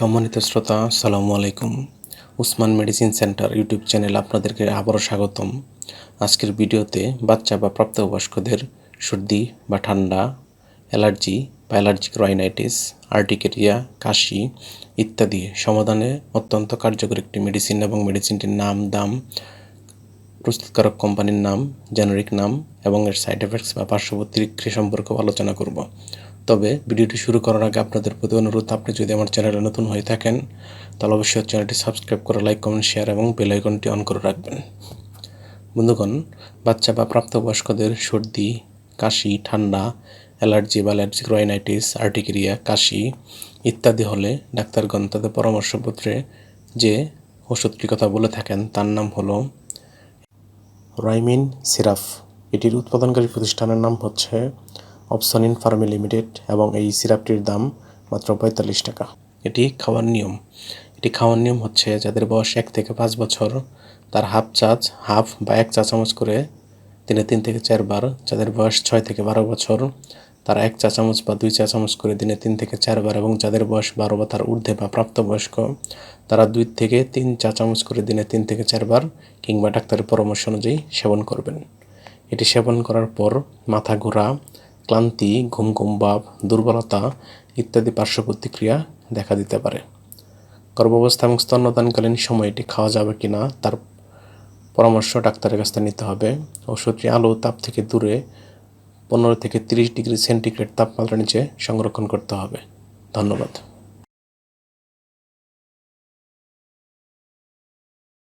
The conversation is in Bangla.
সম্মানিত শ্রোতা, আসসালামু আলাইকুম। Usman medicine centre YouTube channel আপনাদেরকে আবারও স্বাগতম। আজকের ভিডিওতে বাচ্চা বা প্রাপ্তবয়স্কদের সর্দি বা ঠান্ডা, অ্যালার্জি বা অ্যালার্জিক রাইনাইটিস, আর্টিকেরিয়া, কাশি ইত্যাদি সমাধানে অত্যন্ত কার্যকর একটি মেডিসিন এবং মেডিসিনটির নাম, দাম, প্রস্তুতকারক কোম্পানির নাম, জেনারিক নাম এবং এর সাইড এফেক্টস বা পার্শ্ববর্তী ক্রিয়া সম্পর্কে আলোচনা করব। তবে ভিডিওটি শুরু করার আগে আপনাদের প্রতি অনুরোধ, আপনি যদি আমার চ্যানেলে নতুন হয়ে থাকেন, তাহলে অবশ্যই চ্যানেলটি সাবস্ক্রাইব করে লাইক, কমেন্ট, শেয়ার এবং বেল আইকনটি অন করে রাখবেন। বন্ধুগণ, বাচ্চা বা প্রাপ্তবয়স্কদের সর্দি, কাশি, ঠান্ডা, অ্যালার্জি বা অ্যালার্জিক রাইনাইটিস আর্টিকেরিয়া, কাশি ইত্যাদি হলে ডাক্তারগণ তাদের পরামর্শপত্রে যে ওষুধটির কথা বলে থাকেন, তার নাম হলো রাইমিন সিরাফ। এটির উৎপাদনকারী প্রতিষ্ঠানের নাম হচ্ছে অপসনিন ফার্মি লিমিটেড এবং এই সিরাপটির দাম মাত্র পঁয়তাল্লিশ টাকা। এটি খাওয়ার নিয়ম। এটি খাওয়ার নিয়ম হচ্ছে যাদের বয়স এক থেকে পাঁচ বছর, তার হাফ চাচ হাফ বা এক চা চামচ করে দিনে তিন থেকে চারবার যাদের বয়স ছয় থেকে বারো বছর, তারা এক চা চামচ বা দুই চা চামচ করে দিনে তিন থেকে চারবার এবং যাদের বয়স বারো বা তার ঊর্ধ্বে বা প্রাপ্তবয়স্ক, তারা দুই থেকে তিন চা চামচ করে দিনে তিন থেকে চারবার কিংবা ডাক্তারের পরামর্শ অনুযায়ী সেবন করবেন। এটি সেবন করার পর মাথা ঘোরা ক্লান্তি ঘুম ঘুম ভাব, দুর্বলতা ইত্যাদি পার্শ্ব প্রতিক্রিয়া দেখা দিতে পারে। গর্ভাবস্থা এবং স্তন্যদানকালীন সময় এটি খাওয়া যাবে কি না তার পরামর্শ ডাক্তারের কাছ থেকে নিতে হবে। ওষুধটি আলো তাপ থেকে দূরে পনেরো থেকে তিরিশ ডিগ্রি সেন্টিগ্রেড তাপমাত্রা নিচে সংরক্ষণ করতে হবে। ধন্যবাদ।